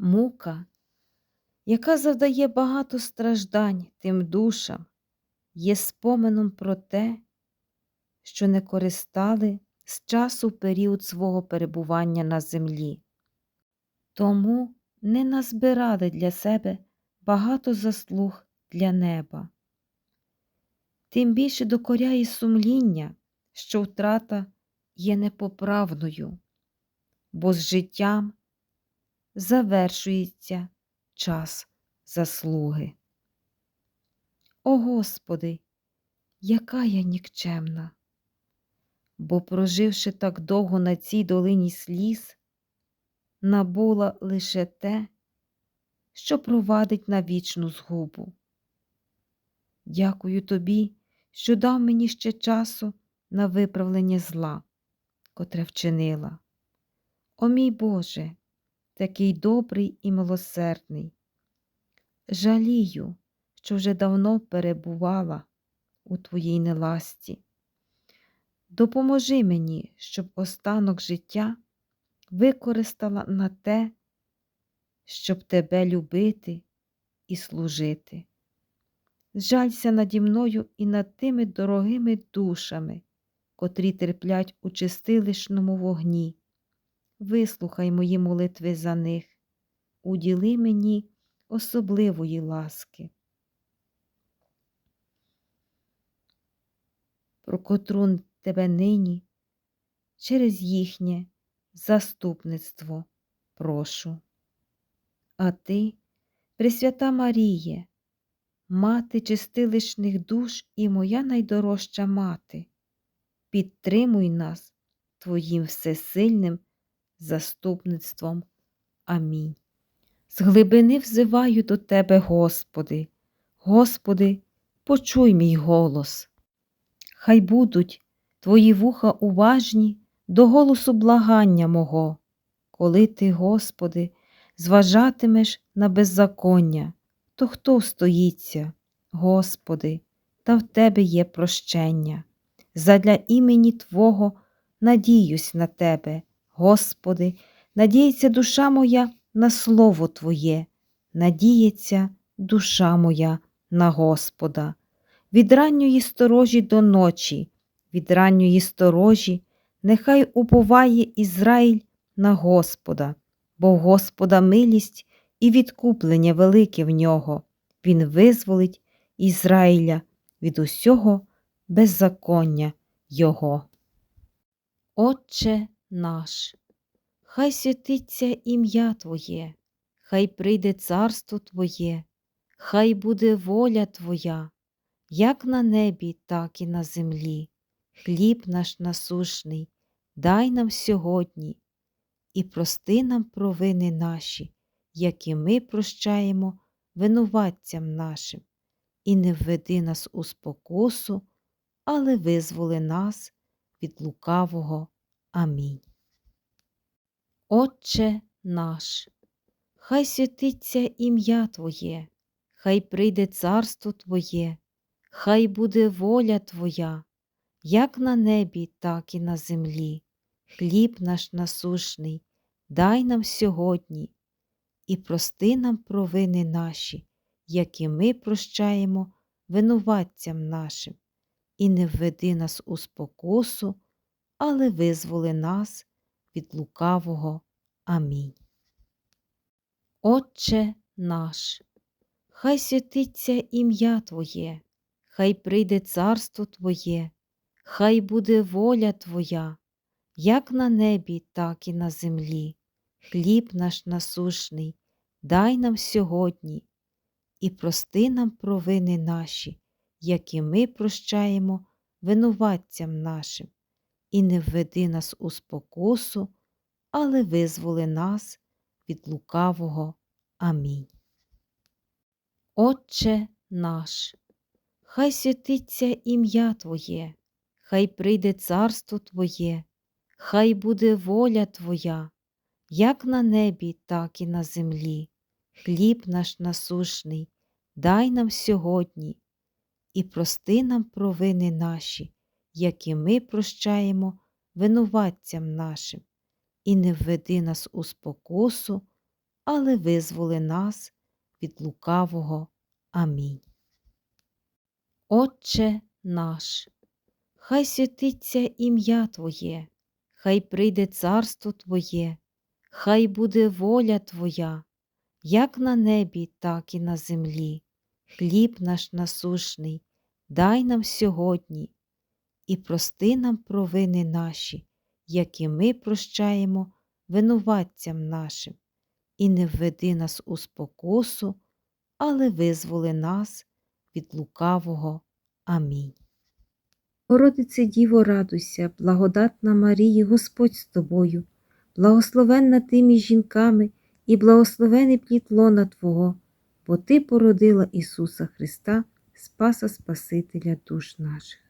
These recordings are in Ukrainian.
мука, яка завдає багато страждань тим душам, є споменом про те, що не користали з часу період свого перебування на землі, тому не назбирали для себе багато заслуг для неба. Тим більше докоряє сумління, що втрата є непоправною, бо з життям завершується час заслуги. О Господи, яка я нікчемна, бо, проживши так довго на цій долині сліз, набула лише те, що провадить на вічну згубу. Дякую тобі, що дав мені ще часу на виправлення зла, котре вчинила. О мій Боже, такий добрий і милосердний. Жалію, що вже давно перебувала у Твоїй неласті. Допоможи мені, щоб останок життя використала на те, щоб Тебе любити і служити. Зжалься наді мною і над тими дорогими душами, котрі терплять у чистилищному вогні. Вислухай мої молитви за них, уділи мені особливої ласки. Про котру тебе нині через їхнє заступництво прошу. А ти, Пресвята Маріє, мати чистилищних душ і моя найдорожча мати, підтримуй нас Твоїм всесильним заступництвом. Амінь. З глибини взиваю до Тебе, Господи, Господи, почуй мій голос. Хай будуть Твої вуха уважні до голосу благання мого, коли Ти, Господи, зважатимеш на беззаконня, то хто стоїться, Господи, та в Тебе є прощення. Задля імені Твого надіюсь на Тебе, Господи, надіється душа моя на Слово Твоє, надіється душа моя на Господа. Від ранньої сторожі до ночі, від ранньої сторожі, нехай уповає Ізраїль на Господа, бо в Господа милість і відкуплення велике в нього. Він визволить Ізраїля від усього беззаконня Його. Отче наш, хай святиться ім'я Твоє, хай прийде царство Твоє, хай буде воля Твоя, як на небі, так і на землі. Хліб наш насушний, дай нам сьогодні і прости нам провини наші, які ми прощаємо винуватцям нашим, і не введи нас у спокусу, але визволи нас від лукавого. Амінь. Отче наш, хай святиться ім'я Твоє, хай прийде царство Твоє, хай буде воля Твоя, як на небі, так і на землі. Хліб наш насушний, дай нам сьогодні і прости нам провини наші, які ми прощаємо винуватцям нашим, і не введи нас у спокусу, але визволи нас від лукавого. Амінь. Отче наш, хай святиться ім'я Твоє, хай прийде царство Твоє, хай буде воля Твоя, як на небі, так і на землі. Хліб наш насушний, дай нам сьогодні і прости нам провини наші, які ми прощаємо винуватцям нашим, і не введи нас у спокусу, але визволи нас від лукавого. Амінь. Отче наш, хай святиться ім'я Твоє, хай прийде царство Твоє, хай буде воля Твоя, як на небі, так і на землі. Хліб наш насушний, дай нам сьогодні і прости нам провини наші, які ми прощаємо винуватцям нашим, і не введи нас у спокусу, але визволи нас від лукавого. Амінь. Отче наш, хай святиться ім'я Твоє, хай прийде царство Твоє, хай буде воля Твоя, як на небі, так і на землі. Хліб наш насушний, дай нам сьогодні і прости нам провини наші, як і ми прощаємо винуватцям нашим, і не введи нас у спокусу, але визволи нас від лукавого. Амінь. Городице Діво, радуйся, благодатна Марії, Господь з тобою, благословенна ти між жінками і благословений плід лона Твого, бо Ти породила Ісуса Христа, Спаса Спасителя душ наших.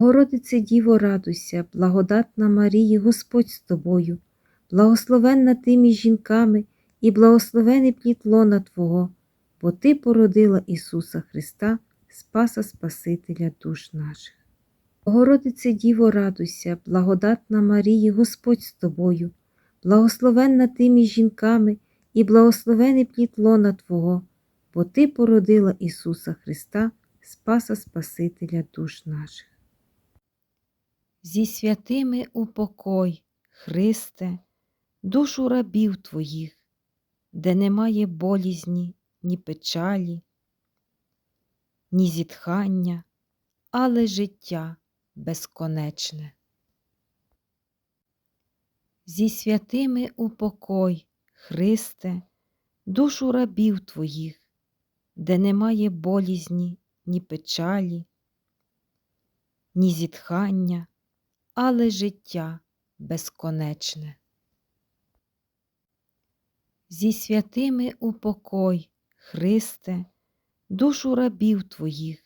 Городице Діво, радуйся, благодатна Марії, Господь з тобою, благословенна ти між жінками і благословений плід лона Твого, бо Ти породила Ісуса Христа, Спаса Спасителя душ наших. Богородице Діво, радуйся, благодатна Марії, Господь з тобою, благословенна ти між жінками і благословений плід лона Твого, бо Ти породила Ісуса Христа, Спаса Спасителя душ наших. Зі святими упокой, Христе, душу рабів Твоїх, де немає болізні, ні печалі, ні зітхання, але життя безконечне. Зі святими упокой, Христе, душу рабів Твоїх, де немає болізні, ні печалі, ні зітхання, але життя безконечне. Зі святими упокой, Христе, душу рабів Твоїх,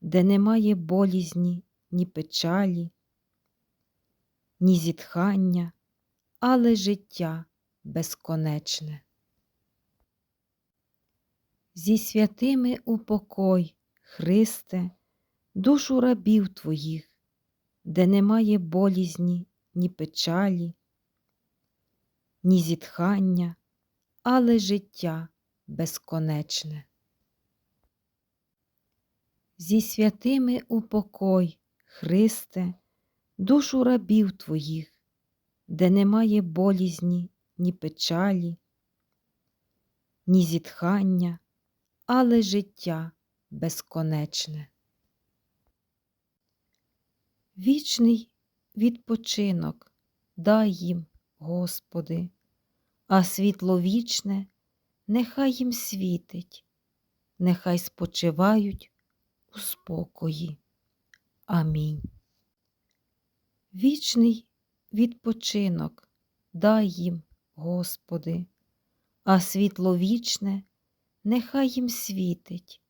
де немає болізні, ні печалі, ні зітхання, але життя безконечне. Зі святими упокой, Христе, душу рабів Твоїх, де немає болізні, ні печалі, ні зітхання, але життя безконечне. Зі святими упокой, Христе, душу рабів Твоїх, де немає болізні, ні печалі, ні зітхання, але життя безконечне. Вічний відпочинок дай їм, Господи, а світло вічне нехай їм світить, нехай спочивають у спокої. Амінь. Вічний відпочинок дай їм, Господи, а світло вічне нехай їм світить,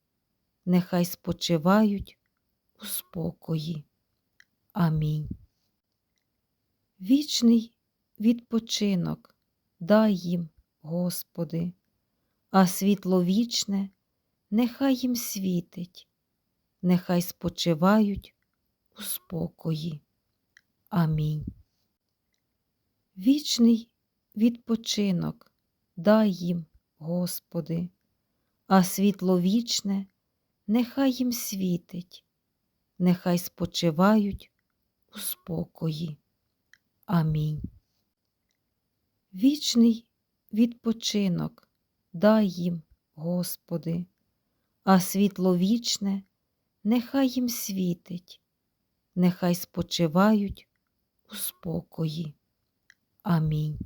нехай спочивають у спокої. Амінь. Вічний відпочинок дай їм, Господи, а світло вічне нехай їм світить, нехай спочивають у спокої. Амінь. Вічний відпочинок дай їм, Господи, а світло вічне нехай їм світить, нехай спочивають у спокої. Амінь. Вічний відпочинок дай їм, Господи, а світло вічне нехай їм світить, нехай спочивають у спокої. Амінь.